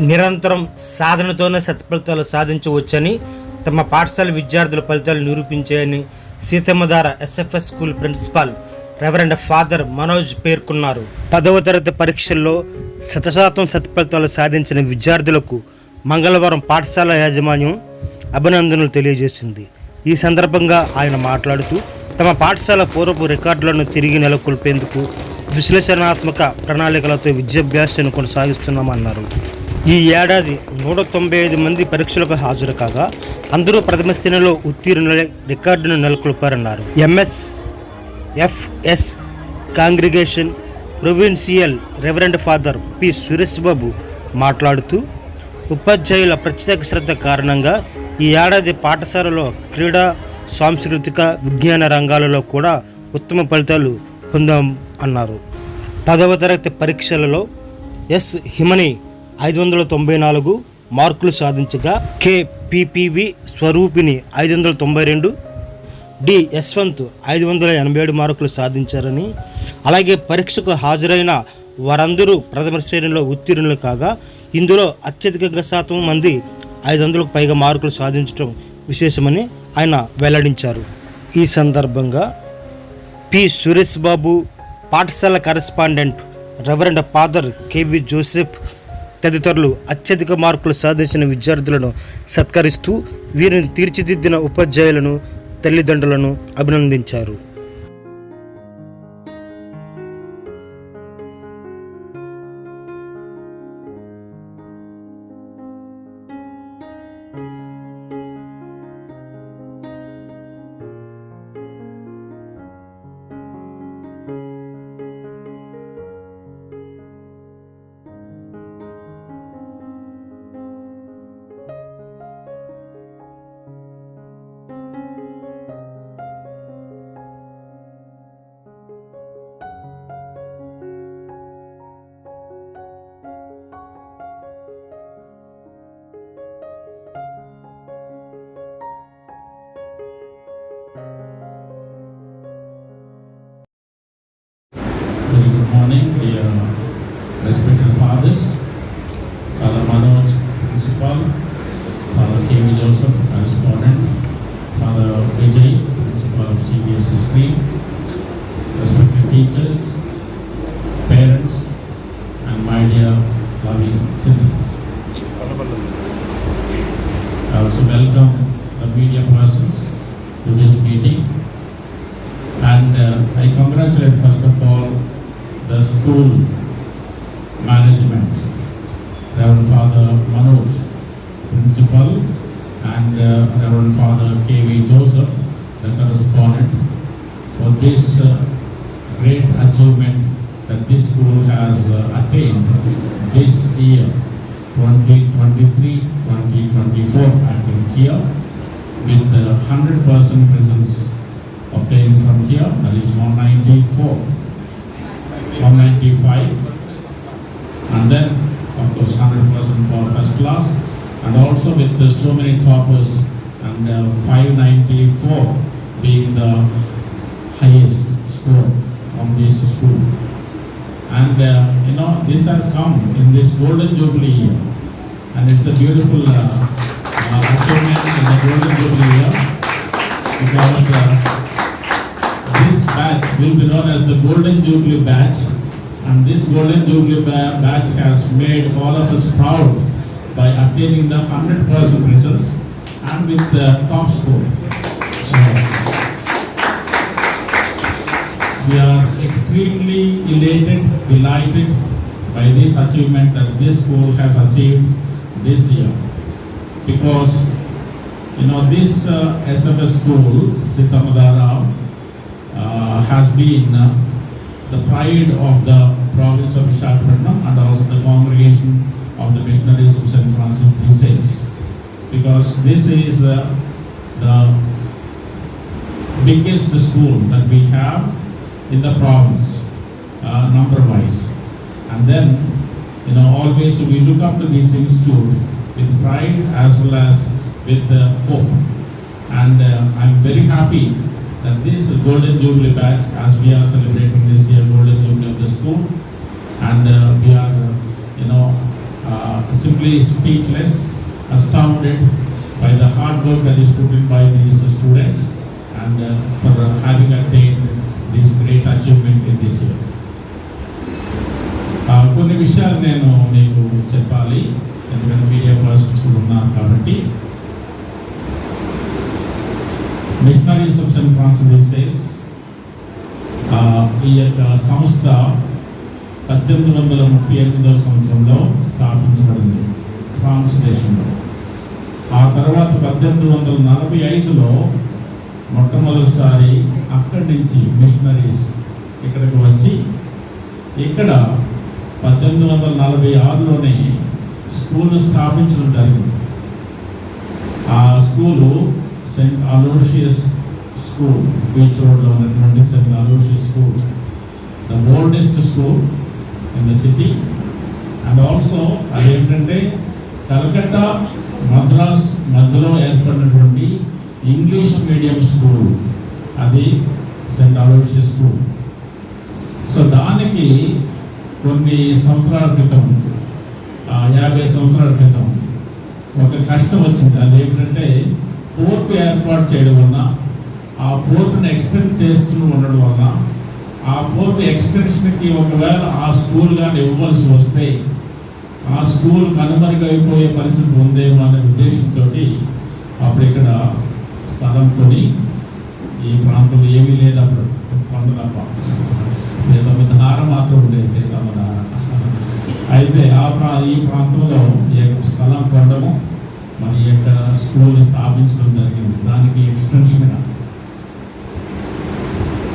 నిరంతరం సాధనతోనే సత్ఫలితాలు సాధించవచ్చని తమ పాఠశాల విద్యార్థుల ఫలితాలు నిరూపించాయని Seethammadhara SFS school principal reverend father Manoj పేర్కొన్నారు. పదవ తరగతి పరీక్షల్లో శతశాతం సత్ఫలితాలు సాధించిన విద్యార్థులకు మంగళవారం పాఠశాల యాజమాన్యం అభినందనలు తెలియజేసింది. ఈ సందర్భంగా ఆయన మాట్లాడుతూ తమ పాఠశాల పూర్వపు రికార్డులను తిరిగి నెలకొల్పేందుకు విశ్లేషణాత్మక ప్రణాళికలతో విద్యాభ్యాసాన్ని కొనసాగిస్తున్నామన్నారు. ఈ ఏడాది నూట తొంభై ఐదు మంది పరీక్షలకు హాజరు కాగా అందరూ ప్రథమ శ్రేణిలో ఉత్తీర్ణులై రికార్డును నెలకొల్పారన్నారు. MS FS congregation provincial reverend father P. Suresh Babu మాట్లాడుతూ ఉపాధ్యాయుల ప్రత్యేక శ్రద్ధ కారణంగా ఈ ఏడాది పాఠశాలలో క్రీడా సాంస్కృతిక విజ్ఞాన రంగాలలో కూడా ఉత్తమ ఫలితాలు పొందాం అన్నారు. పదవ తరగతి పరీక్షలలో ఎస్. హిమని ఐదు వందల తొంభై నాలుగు మార్కులు సాధించగా కె పిపివి స్వరూపిణి ఐదు వందల తొంభై రెండు డి యశ్వంత్ ఐదు వందల ఎనభై ఏడు మార్కులు సాధించారని అలాగే పరీక్షకు హాజరైన వారందరూ ప్రథమ శ్రేణిలో ఉత్తీర్ణులు కాగా ఇందులో అత్యధిక శాతం మంది ఐదు వందలకు పైగా మార్కులు సాధించడం విశేషమని ఆయన వెల్లడించారు. ఈ సందర్భంగా పి సురేష్ బాబు పాఠశాల correspondent reverend father KV Joseph తదితరులు అత్యధిక మార్కులు సాధించిన విద్యార్థులను సత్కరిస్తూ వీరిని తీర్చిదిద్దిన ఉపాధ్యాయులను తల్లిదండ్రులను అభినందించారు. Respected fathers, Father Manoj, Principal, Father K.V. Joseph, Correspondent, Father Vijay, Principal of CBSE Stream, respected teachers, parents, and my dear loving children. I also welcome the media persons to this meeting. And uh, I congratulate first of all the school management, Reverend Father Manoj, principal, and uh, Reverend Father K.V. Joseph, the correspondent, for this uh, great achievement that this school has uh, attained this year, 2023-2024, I think here, with uh, 100% results obtained from here, that is 194, 195, and then, of course, 100% for first class, and also with uh, so many toppers, and uh, 594 being the highest score from this school. And, uh, you know, this has come in this golden jubilee year, and it's a beautiful uh, uh, achievement in the golden jubilee year, because uh, this batch will be known as the Golden Jubilee batch and this Golden Jubilee ba- batch has made all of us proud by obtaining the 100% results and with the top score. So, we are extremely elated, delighted by this achievement that this school has achieved this year. Because, you know, this uh, SFS school, Sitamadara, uh, has been uh, the pride of the province of Vishakhapatnam and also the congregation of the missionaries of St. Francis de Sales. Because this is uh, the biggest school that we have in the province, uh, number wise. And then, you know, always we look up to this institute with pride as well as with uh, hope. And uh, I'm very happy that this Golden Jubilee batch, as we are celebrating this year Golden Jubilee of the school, and uh, we are, uh, you know, uh, simply simply speechless, astounded by the hard work that is put in by these students and uh, for uh, having attained this great achievement in this year. ఆ, కొన్ని విషయాలు నేను మీకు చెప్పాలి ఎందుకంటే media persons కూడా ఉన్నారు కాబట్టి Missionaries of Saint Francis Sales ఈ యొక్క సంస్థ పద్దెనిమిది వందల ముప్పై ఎనిమిదవ సంవత్సరంలో స్థాపించబడింది ఫ్రాన్స్ దేశంలో. ఆ తర్వాత పద్దెనిమిది వందల నలభై ఐదులో మొట్టమొదటిసారి అక్కడి నుంచి మిషనరీస్ ఇక్కడికి వచ్చి ఇక్కడ పద్దెనిమిది వందల నలభై ఆరులోనే స్కూల్ స్థాపించడం జరిగింది. ఆ school Saint Aloysius school beach రోడ్లో ఉన్నటువంటి Saint Aloysius school the oldest school in the city and also అదేంటంటే కలకత్తా మద్రాస్ మధ్యలో ఏర్పడినటువంటి ఇంగ్లీష్ మీడియం స్కూల్ అది సెంట్ అలోషియస్ స్కూల్ సో దానికి కొన్ని సంవత్సరాల క్రితం యాభై సంవత్సరాల క్రితం ఒక కష్టం వచ్చింది. అది ఏంటంటే పోర్టు ఏర్పాటు చేయడం వలన ఆ పోర్టును ఎక్స్టెండ్ చేస్తూ ఉండడం వలన ఆ పోర్టు ఎక్స్టెన్షన్కి ఒకవేళ ఆ స్కూల్ కానీ ఇవ్వవలసి వస్తే ఆ స్కూల్ కనుమరుగైపోయే పరిస్థితి ఉందేమో అనే ఉద్దేశంతో అప్పుడు ఇక్కడ స్థలం కొని ఈ ప్రాంతంలో ఏమీ లేదు అప్పుడు. కొండ తప్ప సీతమ్మ ధార మాత్రం ఉండేది సీతమ్మ ధార అయితే ఆ ప్రా ఈ ప్రాంతంలో స్థలం కొండము మన యొక్క స్కూల్ స్థాపించడం జరిగింది. దానికి ఎక్స్టెన్షన్గా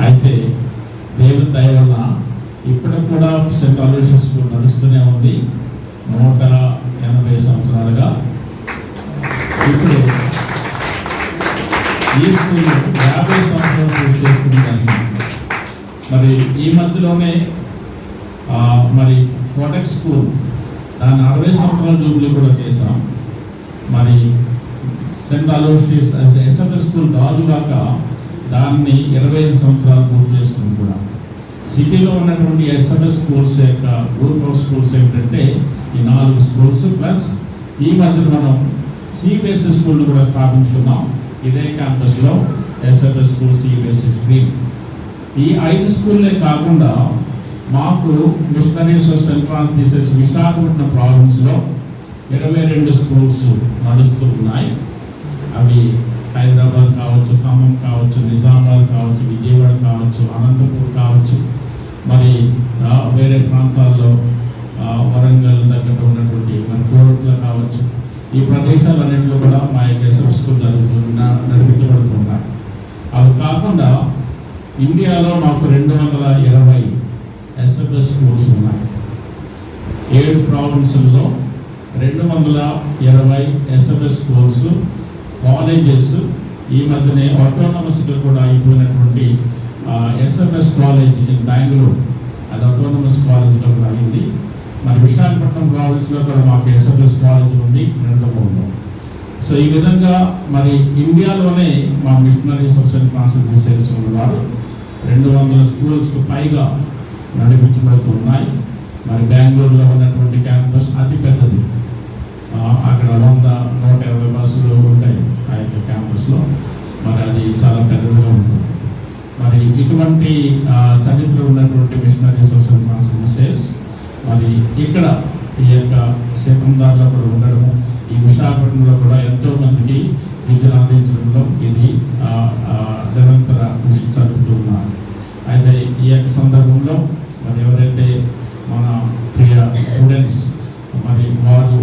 అయితే దేవుని దయ వల్ల ఇప్పటికి కూడా సెంట్ ఆలోచన స్కూల్ నడుస్తూనే ఉంది. నూట ఎనభై సంవత్సరాలుగా. ఇప్పుడు ఈ స్కూల్ యాభై సంవత్సరాలు పూర్తి చేసుకుని మరి ఈ మధ్యలోనే మరి కోటక్ స్కూల్ దాన్ని అరవై సంవత్సరాల జూబ్లీ కూడా చేశాం. మరి సెంట్ అలోషియస్ ఎస్ఎఫ్ఎస్ స్కూల్ కాదుగాక దాన్ని ఇరవై ఐదు సంవత్సరాలు పూర్తి చేసుకుని కూడా. సిటీలో ఉన్నటువంటి ఎస్ఎఫ్ఎస్ స్కూల్స్ యొక్క గ్రూప్ ఆఫ్ స్కూల్స్ ఏంటంటే ఈ నాలుగు స్కూల్స్ ప్లస్ ఈ మధ్యన మనం సిబిఎస్ఈ స్కూల్ కూడా స్థాపించుకున్నాం. ఇదే క్యాంపస్లో ఎస్ఎఫ్ఎస్ స్కూల్ సిబిఎస్ఈ స్ట్రీమ్ ఈ ఐదు స్కూల్లే కాకుండా మాకు మిషనరీస్ ఆఫ్ సెంట్రాల్ తీసేసి విశాఖపట్నం ప్రావిన్స్లో ఇరవై రెండు స్కూల్స్ నడుస్తూ ఉన్నాయి. అవి హైదరాబాద్ కావచ్చు ఖమ్మం కావచ్చు నిజామాబాద్ కావచ్చు విజయవాడ కావచ్చు అనంతపూర్ కావచ్చు. మరి వేరే ప్రాంతాల్లో వరంగల్ దగ్గర ఉన్నటువంటి మన కోరుట్ల కావచ్చు. ఈ ప్రదేశాలన్నింటిలో కూడా మా యొక్క ఎస్ఎఫ్ స్కూల్ జరుగుతున్న నడిపించబడుతున్నాయి అవి కాకుండా ఇండియాలో మాకు రెండు వందల ఇరవై ఎస్ఎఫ్ఎస్ స్కూల్స్ ఉన్నాయి. ఏడు ప్రావిన్సుల్లో రెండు వందల ఇరవై ఎస్ఎంఎస్ కోర్సు కాలేజెస్ ఈ మధ్యనే ఆటోనమస్గా కూడా అయిపోయినటువంటి ఎస్ఎంఎస్ కాలేజ్ ఇన్ బెంగళూరు అది ఆటోనమస్ కాలేజ్లో కూడా అయింది. మరి విశాఖపట్నం కాలేజ్లో కూడా మాకు ఎస్ఎంఎస్ కాలేజ్ ఉంది నిండమూరులో సో ఈ విధంగా మరి ఇండియాలోనే మా మిషనరీ సోషల్ సెంట్ సేల్స్ ఉన్నవారు రెండు వందల స్కూల్స్కు పైగా నడిపించబడుతున్నాయి మరి బెంగళూరులో ఉన్నటువంటి క్యాంపస్ అతి పెద్దది అక్కడ వంద నూట ఇరవై బస్సులు ఉంటాయి ఆ యొక్క క్యాంపస్లో. మరి అది చాలా పెద్దదిగా ఉంటుంది. మరి ఇటువంటి చరిత్ర ఉన్నటువంటి మిషనరీ సోషల్ సెంట్ మరి ఇక్కడ ఈ యొక్క శతందారులో కూడా ఉండడము ఈ విశాఖపట్నంలో కూడా ఎంతో మందికి విద్యను అందించడంలో ఇది నిరంతర కృషి జరుపుతున్నారు అయితే ఈ యొక్క సందర్భంలో మరి ఎవరైతే మన ప్రియ స్టూడెంట్స్ మరి వారు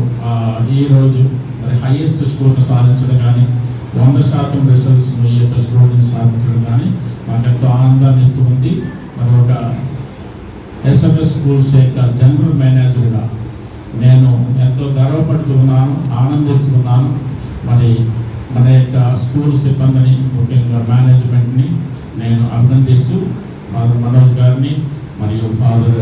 ఈరోజు ఈ రోజు మరి హైయెస్ట్ స్కోర్ను సాధించడం కానీ వంద శాతం రిజల్ట్స్ ఈ యొక్క స్టూడెంట్స్ సాధించడం కానీ మాకు ఎంతో ఆనందాన్ని ఇస్తూ ఉంది. మరి ఒక ఎస్ఎంఎస్ స్కూల్స్ యొక్క జనరల్ మేనేజర్గా నేను ఎంతో గర్వపడుతున్నాను ఆనందిస్తున్నాను మరి మన యొక్క స్కూల్ సిబ్బందిని ముఖ్యంగా మేనేజ్మెంట్ని నేను అభినందిస్తూ ఫాదర్ మనోజ్ గారిని మరియు ఫాదర్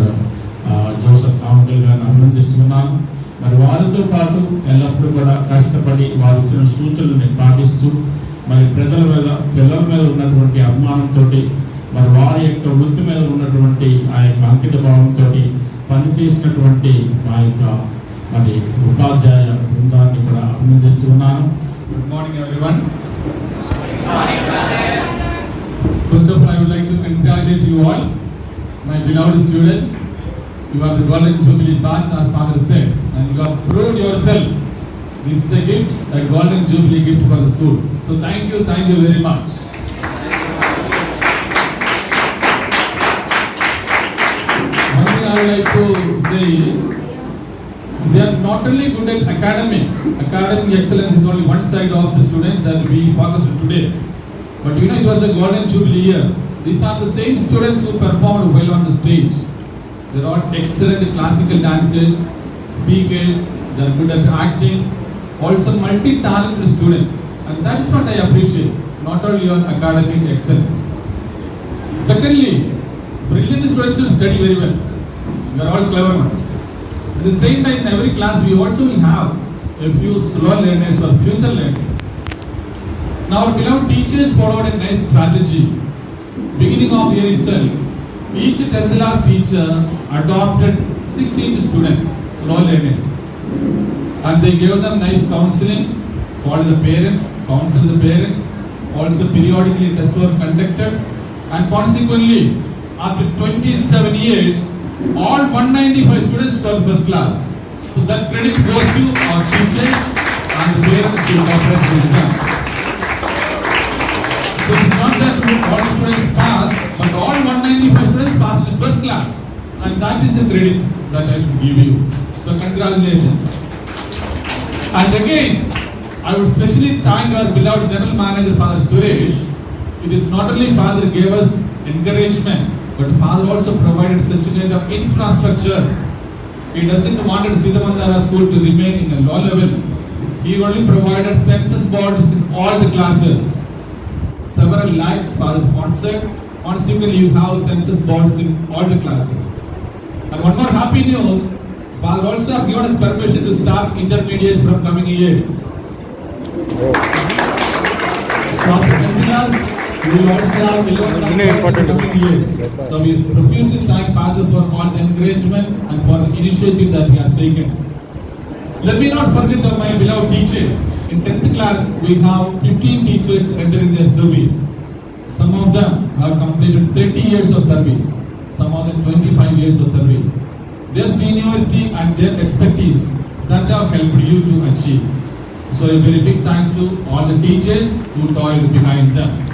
జోసఫ్ కాంకల్ గారిని అభినందిస్తున్నాను మరి వారితో పాటు ఎల్లప్పుడూ కూడా కష్టపడి వారు ఇచ్చిన సూచనల్ని పాటిస్తూ మరి ప్రజల మీద పిల్లల మీద ఉన్నటువంటి అభిమానంతో మరి వారి యొక్క వృత్తి మీద ఉన్నటువంటి ఆ యొక్క అంకిత భావంతో పనిచేసినటువంటి మా యొక్క మరి ఉపాధ్యాయ బృందాన్ని కూడా అభినందిస్తూ ఉన్నాను Good morning, everyone. First of all, I would like to congratulate you all, my beloved students. You are the golden jubilee batch, as father said, and you have proved yourself. This is a gift, a golden jubilee gift for the school. So thank you, thank you very much. One thing I would like to say is, they are not only good at academics, academic excellence is only one side of the students that we focus on today. But you know, it was a golden jubilee year. These are the same students who performed well on the stage. They are excellent classical dancers, speakers, they are good at acting, also multi-talented students. And that's what I appreciate, not only your academic excellence. Secondly, brilliant students will study very well. You are all clever ones. At the same time, in every class, we also will have a few slow learners or future learners. Now, our beloved teachers followed a nice strategy. Beginning of the year itself, each 10th class teacher adopted 6 each students, slow learners. And they gave them nice counseling, called the parents, counseled the parents. Also, periodically, test was conducted. And consequently, after 27 years, all 195 students were first class. So that credit goes to our teachers and the parents who them. All students pass, but all 195 students passed in first class. And that is the credit that I should give you. So congratulations. And again, I would specially thank our beloved General Manager, Father Suresh. It is not only Father gave us encouragement, but Father also provided such a kind of infrastructure. He doesn't want Siddhamandara school to remain in a low level. He only provided census boards in all the classes. Several lakhs Father sponsored. single, you have census boards in all the classes. And one more happy news, Father also has given us permission to start intermediate from coming years. Mandilas, we will also have important. coming years. So we profusely thank Father for all the encouragement and for the initiative that he has taken. Let me not forget of my beloved teachers. In 10th class, we have 15 teachers entering their service. Some of them have completed 30 years of service, some of them 25 years of service. Their seniority and their expertise that have helped you to achieve. So a very big thanks to all the teachers who toiled behind them.